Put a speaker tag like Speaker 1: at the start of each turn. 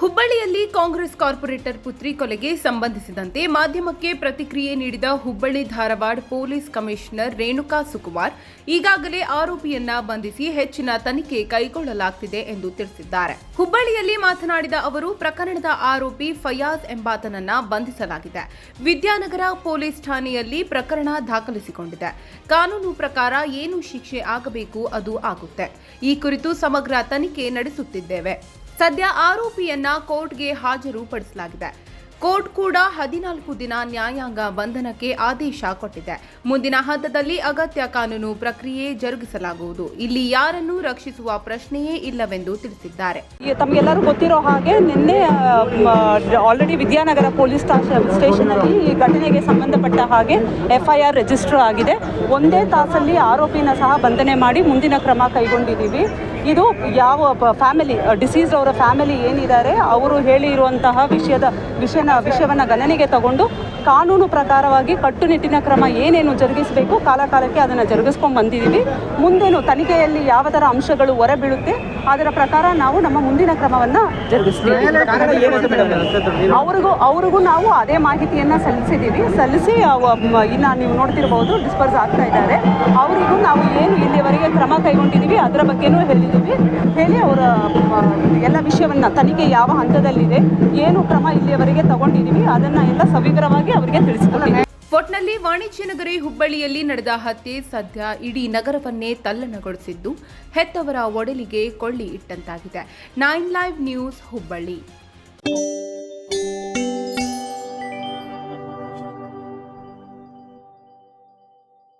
Speaker 1: ಹುಬ್ಬಳ್ಳಿಯಲ್ಲಿ ಕಾಂಗ್ರೆಸ್ ಕಾರ್ಪೊರೇಟರ್ ಪುತ್ರಿ ಕೊಲೆಗೆ ಸಂಬಂಧಿಸಿದಂತೆ ಮಾಧ್ಯಮಕ್ಕೆ ಪ್ರತಿಕ್ರಿಯೆ ನೀಡಿದ ಹುಬ್ಬಳ್ಳಿ ಧಾರವಾಡ ಪೊಲೀಸ್ ಕಮಿಷನರ್ ರೇಣುಕಾ ಸುಕುಮಾರ್ ಈಗಾಗಲೇ ಆರೋಪಿಯನ್ನ ಬಂಧಿಸಿ ಹೆಚ್ಚಿನ ತನಿಖೆ ಕೈಗೊಳ್ಳಲಾಗ್ತಿದೆ ಎಂದು ತಿಳಿಸಿದ್ದಾರೆ. ಹುಬ್ಬಳ್ಳಿಯಲ್ಲಿ ಮಾತನಾಡಿದ ಅವರು, ಪ್ರಕರಣದ ಆರೋಪಿ ಫಯಾಜ್ ಎಂಬಾತನನ್ನ ಬಂಧಿಸಲಾಗಿದೆ. ವಿದ್ಯಾನಗರ ಪೊಲೀಸ್ ಠಾಣೆಯಲ್ಲಿ ಪ್ರಕರಣ ದಾಖಲಿಸಿಕೊಂಡಿದೆ. ಕಾನೂನು ಪ್ರಕಾರ ಏನು ಶಿಕ್ಷೆ ಆಗಬೇಕು ಅದು ಆಗುತ್ತೆ. ಈ ಕುರಿತು ಸಮಗ್ರ ತನಿಖೆ ನಡೆಸುತ್ತಿದ್ದೇವೆ. ಸದ್ಯ ಆರೋಪಿಯನ್ನ ಕೋರ್ಟ್ಗೆ ಹಾಜರು ಪಡಿಸಲಾಗಿದೆ ಕೋರ್ಟ್ ಕೂಡ ಹದಿನಾಲ್ಕು ದಿನ ನ್ಯಾಯಾಂಗ ಬಂಧನಕ್ಕೆ ಆದೇಶ ಕೊಟ್ಟಿದೆ. ಮುಂದಿನ ಹಂತದಲ್ಲಿ ಅಗತ್ಯ ಕಾನೂನು ಪ್ರಕ್ರಿಯೆ ಜರುಗಿಸಲಾಗುವುದು. ಇಲ್ಲಿ ಯಾರನ್ನು ರಕ್ಷಿಸುವ ಪ್ರಶ್ನೆಯೇ ಇಲ್ಲವೆಂದು ತಿಳಿಸಿದ್ದಾರೆ.
Speaker 2: ತಮಗೆಲ್ಲರೂ ಗೊತ್ತಿರೋ ಹಾಗೆ ನಿನ್ನೆ ಆಲ್ರೆಡಿ ವಿದ್ಯಾನಗರ ಪೊಲೀಸ್ ಸ್ಟೇಷನ್ ಅಲ್ಲಿ ಈ ಘಟನೆಗೆ ಸಂಬಂಧಪಟ್ಟ ಹಾಗೆ ಎಫ್ಐಆರ್ ರಿಜಿಸ್ಟರ್ ಆಗಿದೆ. ಒಂದೇ ತಾಸಲ್ಲಿ ಆರೋಪಿನ ಸಹ ಬಂಧನೆ ಮಾಡಿ ಮುಂದಿನ ಕ್ರಮ ಕೈಗೊಂಡಿದ್ದೀವಿ. ಇದು ಯಾವ ಫ್ಯಾಮಿಲಿ ಡಿಸೀಸ್ ಅವರ ಫ್ಯಾಮಿಲಿ ಏನಿದ್ದಾರೆ ಅವರು ಹೇಳಿರುವಂತಹ ವಿಷಯದ ವಿಷಯನ ವಿಷಯವನ್ನು ಗಣನೆಗೆ ತಗೊಂಡು ಕಾನೂನು ಪ್ರಕಾರವಾಗಿ ಕಟ್ಟುನಿಟ್ಟಿನ ಕ್ರಮ ಏನೇನು ಜರುಗಿಸಬೇಕು ಕಾಲ ಕಾಲಕ್ಕೆ ಅದನ್ನು ಜರುಗಿಸ್ಕೊಂಡು ಬಂದಿದ್ದೀವಿ ಮುಂದೇನು ತನಿಖೆಯಲ್ಲಿ ಯಾವ ಥರ ಅಂಶಗಳು ಹೊರಬೀಳುತ್ತೆ ಅದರ ಪ್ರಕಾರ ನಾವು ನಮ್ಮ ಮುಂದಿನ ಕ್ರಮವನ್ನು ಜರುಗಿಸ್ತೀವಿ. ಅವ್ರಿಗೂ ಅವ್ರಿಗೂ ನಾವು ಅದೇ ಮಾಹಿತಿಯನ್ನು ಸಲ್ಲಿಸಿದ್ದೀವಿ ಸಲ್ಲಿಸಿ ಇನ್ನು ನೀವು ನೋಡ್ತಿರ್ಬೋದು ಡಿಸ್ಪರ್ಸ್ ಆಗ್ತಾ ಇದ್ದಾರೆ. ಅವರಿಗೂ ನಾವು ಏನು ಇಲ್ಲಿವರೆಗೆ ಕ್ರಮ ಕೈಗೊಂಡಿದ್ದೀವಿ, ಅದರ ಬಗ್ಗೆನೂ ಹೇಳಿದ್ದೀವಿ. ಹೇಳಿ ಅವರ ಎಲ್ಲ ವಿಷಯವನ್ನು, ತನಿಖೆ ಯಾವ ಹಂತದಲ್ಲಿದೆ, ಏನು ಕ್ರಮ ಇಲ್ಲಿಯವರೆಗೆ ತಗೊಂಡಿದ್ದೀವಿ, ಅದನ್ನು ಎಲ್ಲ ಸವಿವರವಾಗಿ ಅವರಿಗೆ ತಿಳಿಸಿಕೊಳ್ಳಿ
Speaker 1: ಒಟ್ನಲ್ಲಿ ವಾಣಿಜ್ಯ ನಗರಿ ಹುಬ್ಬಳ್ಳಿಯಲ್ಲಿ ನಡೆದ ಹತ್ಯೆ ಸದ್ಯ ಇಡೀ ನಗರವನ್ನೇ ತಲ್ಲಣಗೊಳಿಸಿದ್ದು ಹೆತ್ತವರ ಒಡಲಿಗೆ ಕೊಳ್ಳಿ ಇಟ್ಟಂತಾಗಿದೆ. Nine live news Hubballi.